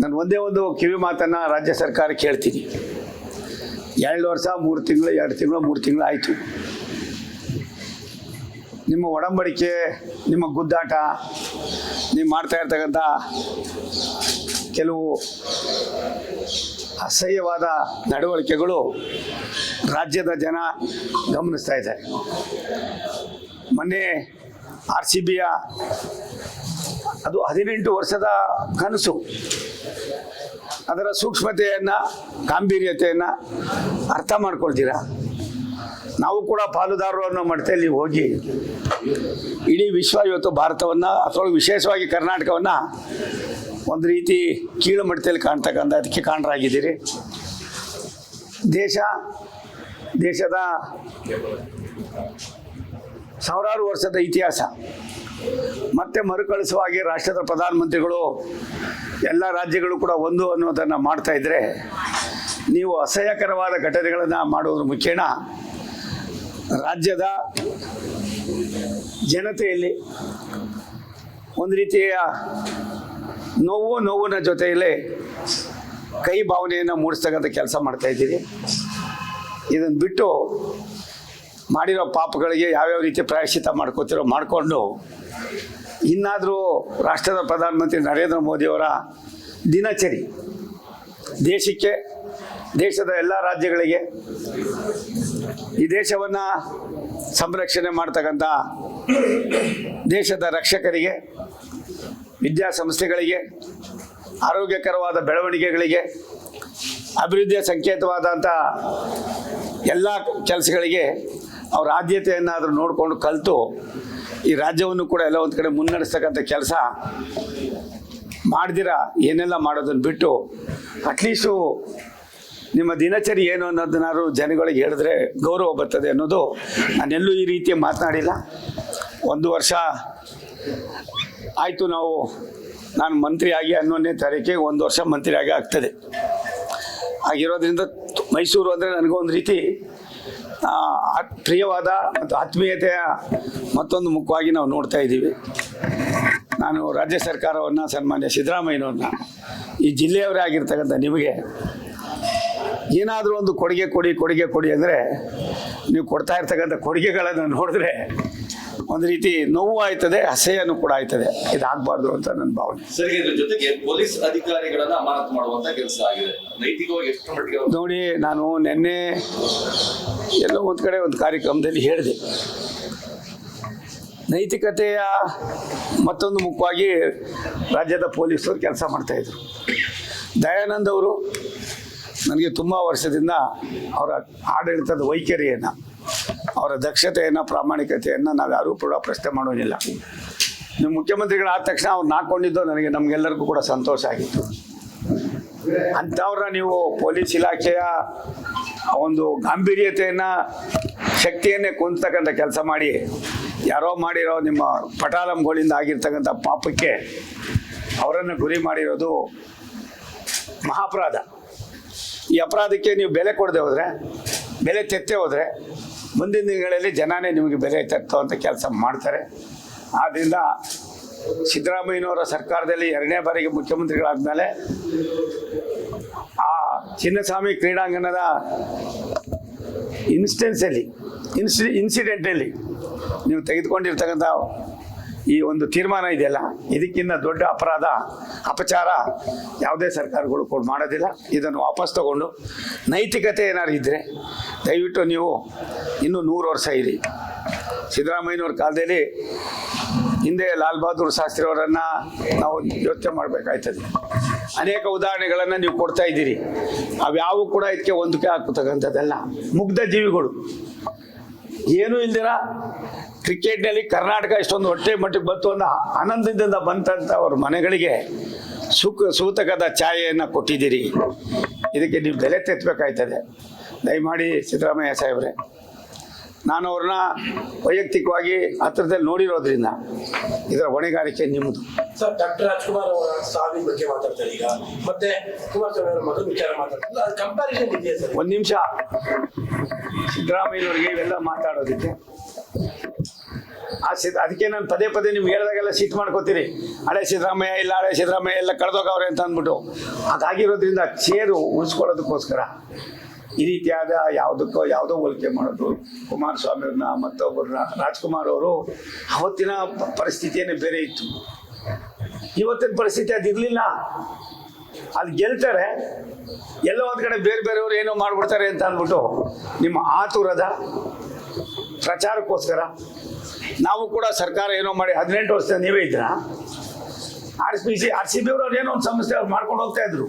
ನಾನು ಒಂದೇ ಒಂದು ಕಿವಿ ಮಾತನ್ನು ರಾಜ್ಯ ಸರ್ಕಾರಕ್ಕೆ ಹೇಳ್ತೀನಿ ಎರಡು ವರ್ಷ, ಮೂರು ತಿಂಗಳು, ಎರಡು ತಿಂಗಳು, ಮೂರು ತಿಂಗಳು ಆಯಿತು. ನಿಮ್ಮ ಒಡಂಬಡಿಕೆ, ನಿಮ್ಮ ಗುದ್ದಾಟ, ನೀವು ಮಾಡ್ತಾ ಇರ್ತಕ್ಕಂಥ ಕೆಲವು ಅಸಹ್ಯವಾದ ನಡವಳಿಕೆಗಳು ರಾಜ್ಯದ ಜನ ಗಮನಿಸ್ತಾ ಇದ್ದಾರೆ. ಮೊನ್ನೆ ಆರ್ ಸಿ ಬಿಯ ಅದು ಹದಿನೆಂಟು ವರ್ಷದ ಕನಸು. ಅದರ ಸೂಕ್ಷ್ಮತೆಯನ್ನು, ಗಾಂಭೀರ್ಯತೆಯನ್ನು ಅರ್ಥ ಮಾಡ್ಕೊಳ್ತೀರಾ? ನಾವು ಕೂಡ ಪಾಲುದಾರರು ಅನ್ನೋ ಮಟ್ಟದಲ್ಲಿ ಹೋಗಿ ಇಡೀ ವಿಶ್ವ ಇವತ್ತು ಭಾರತವನ್ನು, ಅದರೊಳಗೆ ವಿಶೇಷವಾಗಿ ಕರ್ನಾಟಕವನ್ನು ಒಂದು ರೀತಿ ಕೀಳು ಮಟ್ಟದಲ್ಲಿ ಕಾಣ್ತಕ್ಕಂಥ, ಅದಕ್ಕೆ ಕಾಣರಾಗಿದ್ದೀರಿ. ದೇಶ, ದೇಶದ ಸಾವಿರಾರು ವರ್ಷದ ಇತಿಹಾಸ. ಮತ್ತೆ ಮರುಕಳಿಸುವ ಹಾಗೆ ರಾಷ್ಟ್ರದ ಪ್ರಧಾನಮಂತ್ರಿಗಳು, ಎಲ್ಲ ರಾಜ್ಯಗಳು ಕೂಡ ಒಂದು ಅನ್ನೋದನ್ನು ಮಾಡ್ತಾ ಇದ್ದರೆ ನೀವು ಅಸಹ್ಯಕರವಾದ ಘಟನೆಗಳನ್ನು ಮಾಡೋದ್ರ ಮುಖೇನ ರಾಜ್ಯದ ಜನತೆಯಲ್ಲಿ ಒಂದು ರೀತಿಯ ನೋವು, ನೋವಿನ ಜೊತೆಯಲ್ಲಿ ಕೈ ಭಾವನೆಯನ್ನು ಮೂಡಿಸ್ತಕ್ಕಂಥ ಕೆಲಸ ಮಾಡ್ತಾ ಇದ್ದೀರಿ. ಇದನ್ನು ಬಿಟ್ಟು ಮಾಡಿರೋ ಪಾಪಗಳಿಗೆ ಯಾವ್ಯಾವ ರೀತಿ ಪ್ರಾಯಶ್ಚಿತ ಮಾಡ್ಕೋತಿರೋ ಮಾಡಿಕೊಂಡು ಇನ್ನಾದರೂ ರಾಷ್ಟ್ರದ ಪ್ರಧಾನಮಂತ್ರಿ ನರೇಂದ್ರ ಮೋದಿಯವರ ದಿನಚರಿ ದೇಶಕ್ಕೆ, ದೇಶದ ಎಲ್ಲ ರಾಜ್ಯಗಳಿಗೆ ಈ ದೇಶವನ್ನು ಸಂರಕ್ಷಣೆ ಮಾಡ್ತಕ್ಕಂಥ ದೇಶದ ರಕ್ಷಕರಿಗೆ, ವಿದ್ಯಾಸಂಸ್ಥೆಗಳಿಗೆ, ಆರೋಗ್ಯಕರವಾದ ಬೆಳವಣಿಗೆಗಳಿಗೆ, ಅಭಿವೃದ್ಧಿಯ ಸಂಕೇತವಾದಂಥ ಎಲ್ಲ ಕೆಲಸಗಳಿಗೆ ಅವ್ರ ಆದ್ಯತೆಯನ್ನಾದರೂ ನೋಡಿಕೊಂಡು ಕಲಿತು ಈ ರಾಜ್ಯವನ್ನು ಕೂಡ ಎಲ್ಲ ಒಂದು ಕಡೆ ಮುನ್ನಡೆಸ್ತಕ್ಕಂಥ ಕೆಲಸ ಮಾಡ್ದಿರ, ಏನೆಲ್ಲ ಮಾಡೋದನ್ನು ಬಿಟ್ಟು ಅಟ್ಲೀಸ್ಟು ನಿಮ್ಮ ದಿನಚರಿ ಏನು ಅನ್ನೋದನ್ನಾದ್ರು ಜನಗಳಿಗೆ ಹೇಳಿದ್ರೆ ಗೌರವ ಬರ್ತದೆ ಅನ್ನೋದು ನಾನೆಲ್ಲೂ ಈ ರೀತಿ ಮಾತನಾಡಿಲ್ಲ. ಒಂದು ವರ್ಷ ಆಯಿತು ನಾವು, ನಾನು ಮಂತ್ರಿಯಾಗಿ ಹನ್ನೊಂದನೇ ತಾರೀಕಿಗೆ ಒಂದು ವರ್ಷ ಮಂತ್ರಿಯಾಗಿ ಆಗ್ತದೆ. ಆಗಿರೋದ್ರಿಂದ ಮೈಸೂರು ಅಂದರೆ ನನಗೊಂದು ರೀತಿ ಪ್ರಿಯವಾದ ಮತ್ತು ಆತ್ಮೀಯತೆಯ ಮತ್ತೊಂದು ಮುಖವಾಗಿ ನಾವು ನೋಡ್ತಾ ಇದ್ದೀವಿ. ನಾನು ರಾಜ್ಯ ಸರ್ಕಾರವನ್ನು, ಸನ್ಮಾನ್ಯ ಸಿದ್ದರಾಮಯ್ಯನವ್ರನ್ನ, ಈ ಜಿಲ್ಲೆಯವರೇ ಆಗಿರ್ತಕ್ಕಂಥ ನಿಮಗೆ ಏನಾದರೂ ಒಂದು ಕೊಡುಗೆ ಕೊಡಿ ಕೊಡುಗೆ ಕೊಡಿ ಅಂದರೆ ನೀವು ಕೊಡ್ತಾ ಇರ್ತಕ್ಕಂಥ ಕೊಡುಗೆಗಳನ್ನು ನೋಡಿದ್ರೆ ಒಂದು ರೀತಿ ನೋವು ಆಯ್ತದೆ ಅಸಹ್ಯನೂ ಕೂಡ ಆಯ್ತದೆ. ಇದಾಗಬಾರ್ದು ಅಂತ ನನ್ನ ಭಾವನೆ. ಸರಿ ಇದ್ರ ಜೊತೆಗೆ ಪೊಲೀಸ್ ಅಧಿಕಾರಿಗಳನ್ನ ಅಮಾನತು ಮಾಡುವಂತ ಕೆಲಸ ಆಗಿದೆ. ನೈತಿಕವಾಗಿ ಎಷ್ಟು ಮಟ್ಟಿಗೆ ಅವ್ರು ನೋಡಿ ನಾನು ನಿನ್ನೆ ಎಲ್ಲೋ ಒಂದು ಕಡೆ ಒಂದು ಕಾರ್ಯಕ್ರಮದಲ್ಲಿ ಹೇಳಿದೆ. ನೈತಿಕತೆಯ ಮತ್ತೊಂದು ಮುಖವಾಗಿ ರಾಜ್ಯದ ಪೊಲೀಸರು ಕೆಲಸ ಮಾಡ್ತಾಯಿದ್ರು ದಯಾನಂದ್ ಅವರು ನನಗೆ ತುಂಬ ವರ್ಷದಿಂದ ಅವರ ಆಡಳಿತದ ವೈಖರಿಯನ್ನು ಅವರ ದಕ್ಷತೆಯನ್ನು, ಪ್ರಾಮಾಣಿಕತೆಯನ್ನು ನಾವು ಯಾರೂ ಕೂಡ ಪ್ರಶ್ನೆ ಮಾಡೋದಿಲ್ಲ. ನೀವು ಮುಖ್ಯಮಂತ್ರಿಗಳಾದ ತಕ್ಷಣ ಅವ್ರು ನಾಕೊಂಡಿದ್ದು ನನಗೆ ನಮಗೆಲ್ಲರಿಗೂ ಕೂಡ ಸಂತೋಷ ಆಗಿತ್ತು. ಅಂಥವ್ರನ್ನ ನೀವು ಪೊಲೀಸ್ ಇಲಾಖೆಯ ಒಂದು ಗಾಂಭೀರ್ಯತೆಯನ್ನು, ಶಕ್ತಿಯನ್ನೇ ಕುಂತಕ್ಕಂಥ ಕೆಲಸ ಮಾಡಿ, ಯಾರೋ ಮಾಡಿರೋ ನಿಮ್ಮ ಪಟಾಲಂಗಳಿಂದ ಆಗಿರ್ತಕ್ಕಂಥ ಪಾಪಕ್ಕೆ ಅವರನ್ನು ಗುರಿ ಮಾಡಿರೋದು ಮಹಾಪರಾಧ. ಈ ಅಪರಾಧಕ್ಕೆ ನೀವು ಬೆಲೆ ಕೊಡದೆ ಹೋದರೆ, ಬೆಲೆ ತೆತ್ತೆ ಹೋದರೆ ಮುಂದಿನ ದಿನಗಳಲ್ಲಿ ಜನನೇ ನಿಮಗೆ ಬೆಲೆ ಅಂತ ಕೆಲಸ ಮಾಡ್ತಾರೆ. ಆದ್ದರಿಂದ ಸಿದ್ದರಾಮಯ್ಯನವರ ಸರ್ಕಾರದಲ್ಲಿ ಎರಡನೇ ಬಾರಿಗೆ ಮುಖ್ಯಮಂತ್ರಿಗಳಾದ್ಮೇಲೆ ಆ ಚಿನ್ನಸ್ವಾಮಿ ಕ್ರೀಡಾಂಗಣದ ಇನ್ಸ್ಟೆನ್ಸಲ್ಲಿ, ಇನ್ಸಿ, ಇನ್ಸಿಡೆಂಟಲ್ಲಿ ನೀವು ತೆಗೆದುಕೊಂಡಿರ್ತಕ್ಕಂಥ ಈ ಒಂದು ತೀರ್ಮಾನ ಇದೆಯಲ್ಲ, ಇದಕ್ಕಿಂತ ದೊಡ್ಡ ಅಪರಾಧ, ಅಪಚಾರ ಯಾವುದೇ ಸರ್ಕಾರಗಳು ಕೂಡ ಮಾಡೋದಿಲ್ಲ. ಇದನ್ನು ವಾಪಸ್ ತಗೊಂಡು ನೈತಿಕತೆ ಏನಾದ್ರು ಇದ್ದರೆ ದಯವಿಟ್ಟು ನೀವು ಇನ್ನೂ ನೂರು ವರ್ಷ ಇರಿ. ಸಿದ್ದರಾಮಯ್ಯನವ್ರ ಕಾಲದಲ್ಲಿ ಹಿಂದೆ ಲಾಲ್ ಬಹದ್ದೂರ್ ಶಾಸ್ತ್ರಿ ಅವರನ್ನು ನಾವು ಯೋಚನೆ ಮಾಡಬೇಕಾಯ್ತದೆ. ಅನೇಕ ಉದಾಹರಣೆಗಳನ್ನು ನೀವು ಕೊಡ್ತಾ ಇದ್ದೀರಿ. ಅವ್ಯಾವು ಕೂಡ ಇದಕ್ಕೆ ಹೊಂದಿಕೆ ಹಾಕತಕ್ಕಂಥದ್ದಲ್ಲ. ಮುಗ್ಧ ಜೀವಿಗಳು. ಏನೂ ಇಲ್ದಿರ ಕ್ರಿಕೆಟ್ನಲ್ಲಿ ಕರ್ನಾಟಕ ಇಷ್ಟೊಂದು ಹೊಟ್ಟೆ ಮಟ್ಟಿಗೆ ಬಂತು ಅಂತ ಆನಂದದಿಂದ ಬಂತಂತ ಅವ್ರ ಮನೆಗಳಿಗೆ ಸುಖ ಸೂತಕದ ಛಾಯೆಯನ್ನು ಕೊಟ್ಟಿದ್ದೀರಿ. ಇದಕ್ಕೆ ನೀವು ಬೆಲೆ ತೆತ್ತಬೇಕಾಯ್ತದೆ ದಯಮಾಡಿ ಸಿದ್ದರಾಮಯ್ಯ ಸಾಹೇಬ್ರೆ ನಾನು ಅವ್ರನ್ನ ವೈಯಕ್ತಿಕವಾಗಿ ಹತ್ರದಲ್ಲಿ ನೋಡಿರೋದ್ರಿಂದ ಇದರ ಹೊಣೆಗಾರಿಕೆ ನಿಮ್ಮದು. ಸರ್ ಡಾಕ್ಟರ್ ರಾಜ್ಕುಮಾರ್ ಅವರ ಸಾವಿನ ಬಗ್ಗೆ ಮಾತಾಡ್ತಾರೆ ಈಗ. ಮತ್ತೆ ಕುಮಾರಸ್ವಾಮಿ ಅವರ ಮಗನ ವಿಚಾರ ಮಾತಾಡ್ತಾರೆ. ಕಂಪ್ಯಾರಿಸನ್ ಇದೆಯಾ ಸರ್? ಒಂದು ನಿಮಿಷ. ಸಿದ್ದರಾಮಯ್ಯನವರಿಗೆ ಇವೆಲ್ಲ ಮಾತಾಡೋದಕ್ಕೆ. ಆ ಸಿದ್, ಅದಕ್ಕೆ ನಾನು ಪದೇ ಪದೇ ನಿಮ್ಗೆ ಹೇಳಿದಾಗೆಲ್ಲ ಸಿಟ್ಟು ಮಾಡ್ಕೋತೀರಿ. ಹಳೆ ಸಿದ್ದರಾಮಯ್ಯ ಇಲ್ಲ, ಹಳೆ ಸಿದ್ದರಾಮಯ್ಯ ಎಲ್ಲ ಕಳೆದೋಗವ್ರೆ ಅಂತ ಅಂದ್ಬಿಟ್ಟು. ಅದಾಗಿರೋದ್ರಿಂದ ಚೇರು ಉಳಿಸ್ಕೊಳ್ಳೋದಕ್ಕೋಸ್ಕರ ಈ ರೀತಿಯಾದ ಯಾವುದಕ್ಕೋ ಯಾವುದೋ ಹೋಲಿಕೆ ಮಾಡೋದು, ಕುಮಾರಸ್ವಾಮಿಯವ್ರನ್ನ ಮತ್ತೊಬ್ಬರನ್ನ ರಾಜ್ಕುಮಾರ್ ಅವರು ಅವತ್ತಿನ ಪರಿಸ್ಥಿತಿಯೇ ಬೇರೆ ಇತ್ತು. ಇವತ್ತಿನ ಪರಿಸ್ಥಿತಿ ಅದಿರಲಿಲ್ಲ ಅಲ್ಲಿ ಗೆಲ್ತಾರೆ. ಎಲ್ಲೋ ಒಂದು ಕಡೆ ಬೇರೆ ಬೇರೆಯವ್ರು ಏನೋ ಮಾಡ್ಬಿಡ್ತಾರೆ ಅಂತ ಅಂದ್ಬಿಟ್ಟು ನಿಮ್ಮ ಆತುರದ ಪ್ರಚಾರಕ್ಕೋಸ್ಕರ ನಾವು ಕೂಡ ಸರ್ಕಾರ ಏನೋ ಮಾಡಿ ಹದಿನೆಂಟು ವರ್ಷ ನೀವೇ ಇದ್ರ R C C R C B ಅವ್ರು ಏನೋ ಒಂದು ಸಮಸ್ಯೆ ಅವ್ರು ಮಾಡ್ಕೊಂಡು ಹೋಗ್ತಾ ಇದ್ರು.